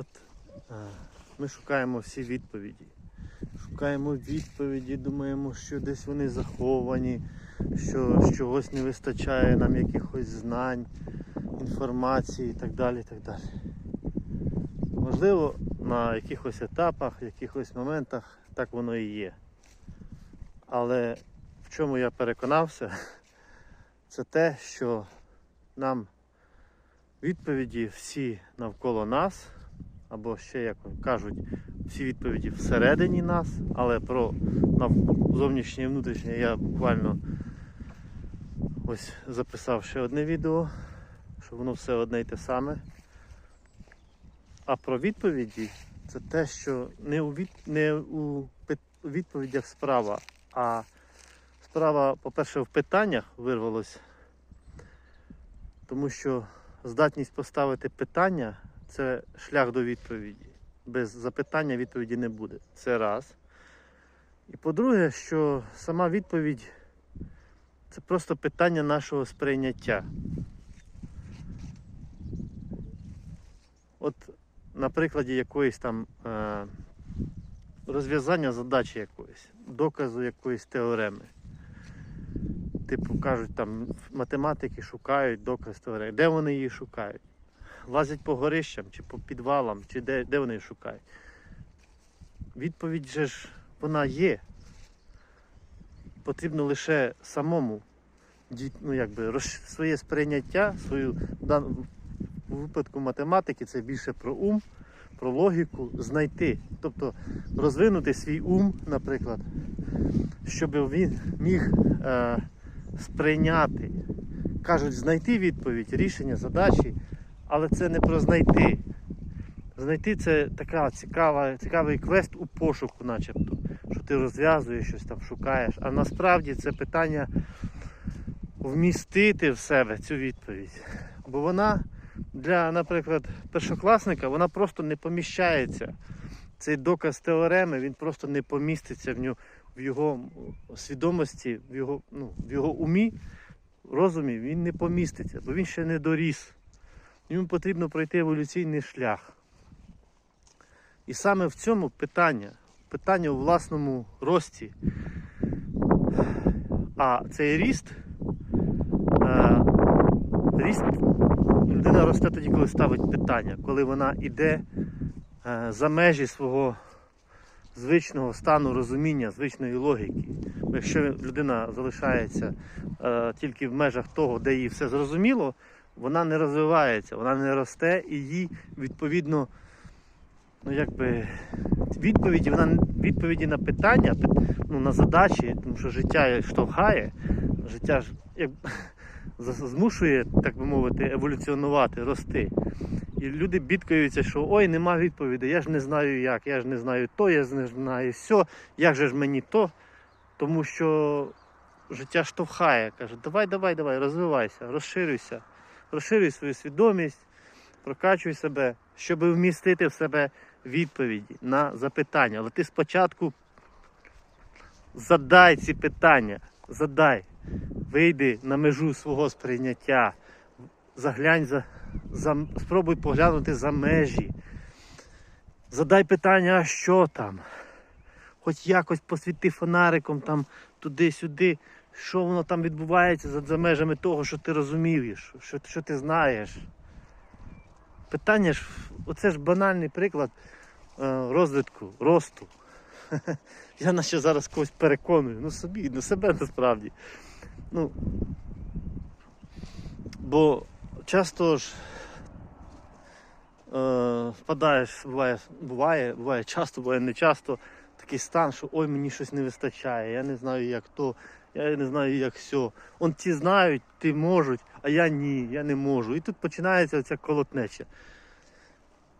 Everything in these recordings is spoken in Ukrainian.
От ми шукаємо всі відповіді. Шукаємо відповіді, думаємо, що десь вони заховані, що чогось не вистачає нам якихось знань, інформації і так далі. Так далі. Можливо, на якихось етапах, якихось моментах так воно і є. Але в чому я переконався, це те, що нам відповіді всі навколо нас, або ще як кажуть, всі відповіді всередині нас, але про зовнішнє і внутрішнє я буквально ось записав ще одне відео, що воно все одне й те саме. А про відповіді це те, що не у, від... не у відповідях справа, а справа, по-перше, в питаннях вирвалось, тому що здатність поставити питання це шлях до відповіді. Без запитання відповіді не буде. Це раз. І по-друге, що сама відповідь це просто питання нашого сприйняття. От на прикладі якоїсь там е, розв'язання задачі якоїсь, доказу якоїсь теореми. Типу кажуть, там математики шукають доказ теореми. Де вони її шукають? Лазять по горищам чи по підвалам, чи де, де вони шукають? Відповідь же ж вона є. Потрібно лише самому ну, якби, своє сприйняття, свою у випадку математики це більше про ум, про логіку знайти. Тобто розвинути свій ум, наприклад, щоб він міг е, сприйняти. Кажуть, знайти відповідь, рішення, задачі, але це не про знайти. Знайти це така цікава, цікавий квест у пошуку, начебто, що ти розв'язуєш щось там, шукаєш. А насправді це питання вмістити в себе цю відповідь. Бо вона для, наприклад, першокласника вона просто не поміщається. Цей доказ теореми він просто не поміститься в нього в його свідомості, в його, ну, в його умі, розумі, він не поміститься, бо він ще не доріс. Йому потрібно пройти еволюційний шлях. І саме в цьому питання, питання у власному рості. А цей ріст, е, ріст людина росте тоді, коли ставить питання, коли вона йде е, за межі свого звичного стану розуміння, звичної логіки. Якщо людина залишається е, тільки в межах того, де їй все зрозуміло, вона не розвивається, вона не росте і їй відповідно, ну якби відповіді, вона відповіді на питання, ну, на задачі, тому що життя штовхає, життя ж як, змушує, так би мовити, еволюціонувати, рости. І люди бідкаються, що ой, нема відповіді, я ж не знаю як, я ж не знаю то, я ж не знаю все, як же ж мені то. Тому що життя штовхає, каже, давай, давай, давай, розвивайся, розширюйся, розширюй свою свідомість, прокачуй себе, щоб вмістити в себе відповіді на запитання. Але ти спочатку задай ці питання, задай, вийди на межу свого сприйняття, заглянь за, за спробуй поглянути за межі. Задай питання, а що там? Хоч якось посвіти фонариком там туди-сюди, що воно там відбувається за, за межами того, що ти розумієш, що, що ти знаєш. Питання ж, оце ж банальний приклад е, розвитку, росту. Я наче зараз когось переконую, ну собі, ну себе насправді. Ну, бо часто ж е, впадаєш, буває, буває, буває часто, буває не часто, такий стан, що ой, мені щось не вистачає, я не знаю, як то, я не знаю, як все. Он ті знають, ті можуть, а я ні, я не можу. І тут починається ця колотнеча.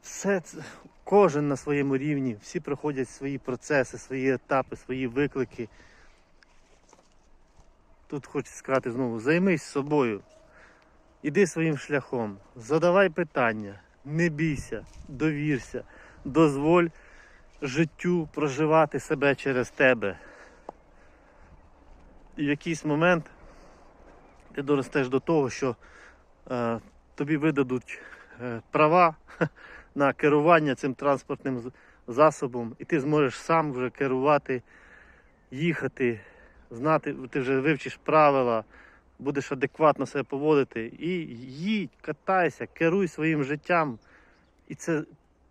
Все це, кожен на своєму рівні, всі проходять свої процеси, свої етапи, свої виклики. Тут хочу сказати знову, займись собою, іди своїм шляхом, задавай питання, не бійся, довірся, дозволь життю проживати себе через тебе. В якийсь момент ти доростеш до того, що е, тобі видадуть е, права на керування цим транспортним засобом, і ти зможеш сам вже керувати, їхати, знати, ти вже вивчиш правила, будеш адекватно себе поводити. І їдь, катайся, керуй своїм життям. І це,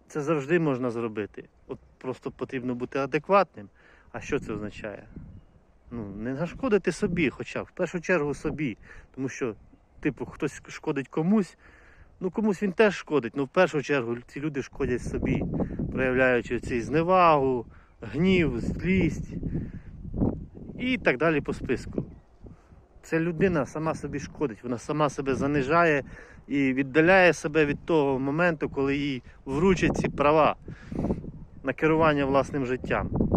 це завжди можна зробити. От просто потрібно бути адекватним. А що це означає? Ну, не нашкодити собі, хоча в першу чергу собі. Тому що, типу, хтось шкодить комусь, ну комусь він теж шкодить. Ну в першу чергу ці люди шкодять собі, проявляючи цю зневагу, гнів, злість і так далі по списку. Це людина сама собі шкодить, вона сама себе занижає і віддаляє себе від того моменту, коли їй вручать ці права на керування власним життям.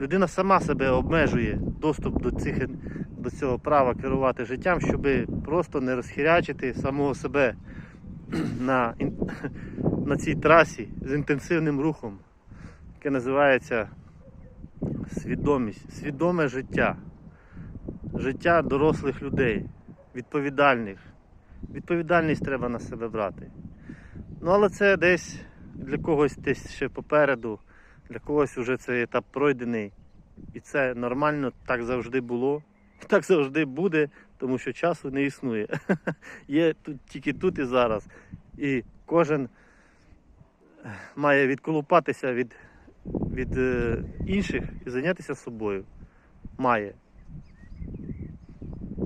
Людина сама себе обмежує доступ до, цих, до цього права керувати життям, щоб просто не розхірячити самого себе на, на цій трасі з інтенсивним рухом, яке називається свідомість, свідоме життя, життя дорослих людей, відповідальних. Відповідальність треба на себе брати. Ну, але це десь для когось десь ще попереду, для когось вже цей етап пройдений. І це нормально, так завжди було, так завжди буде, тому що часу не існує. Є тут, тільки тут і зараз. І кожен має відколупатися від, від е, інших і зайнятися собою. Має.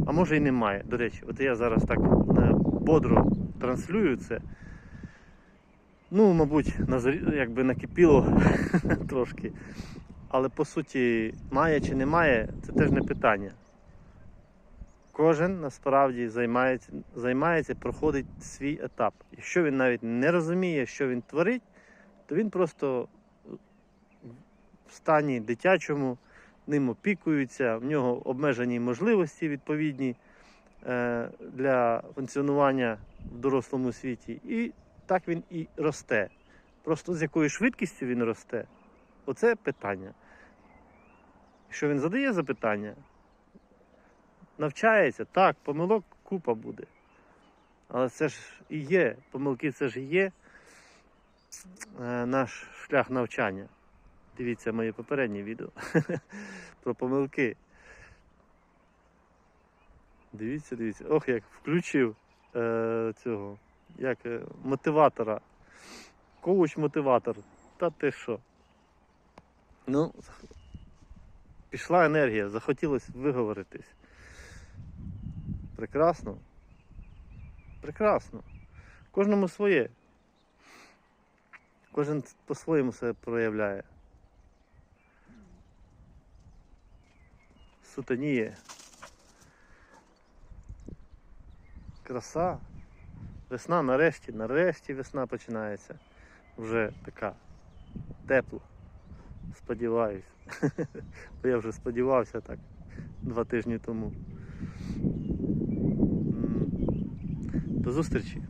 А може і не має. До речі, от я зараз так е, бодро транслюю це. Ну, мабуть, якби накипіло трошки. Але по суті, має чи не має, це теж не питання. Кожен насправді займається, займається, проходить свій етап. Якщо він навіть не розуміє, що він творить, то він просто в стані дитячому, ним опікуються, в нього обмежені можливості відповідні е, для функціонування в дорослому світі. І так він і росте. Просто з якою швидкістю він росте, оце питання. Якщо він задає запитання, навчається, так, помилок купа буде. Але це ж і є, помилки це ж і є е, наш шлях навчання. Дивіться моє попереднє відео про помилки. Дивіться, дивіться. Ох, як включив е, цього, як е, мотиватора. Коуч-мотиватор. Та ти що? Ну, пішла енергія, захотілося виговоритись. Прекрасно. Прекрасно. Кожному своє. Кожен по-своєму себе проявляє. Сутаніє. Краса. Весна нарешті, нарешті весна починається. Вже така тепла. Сподіваюсь. Бо я вже сподівався так два тижні тому. До зустрічі!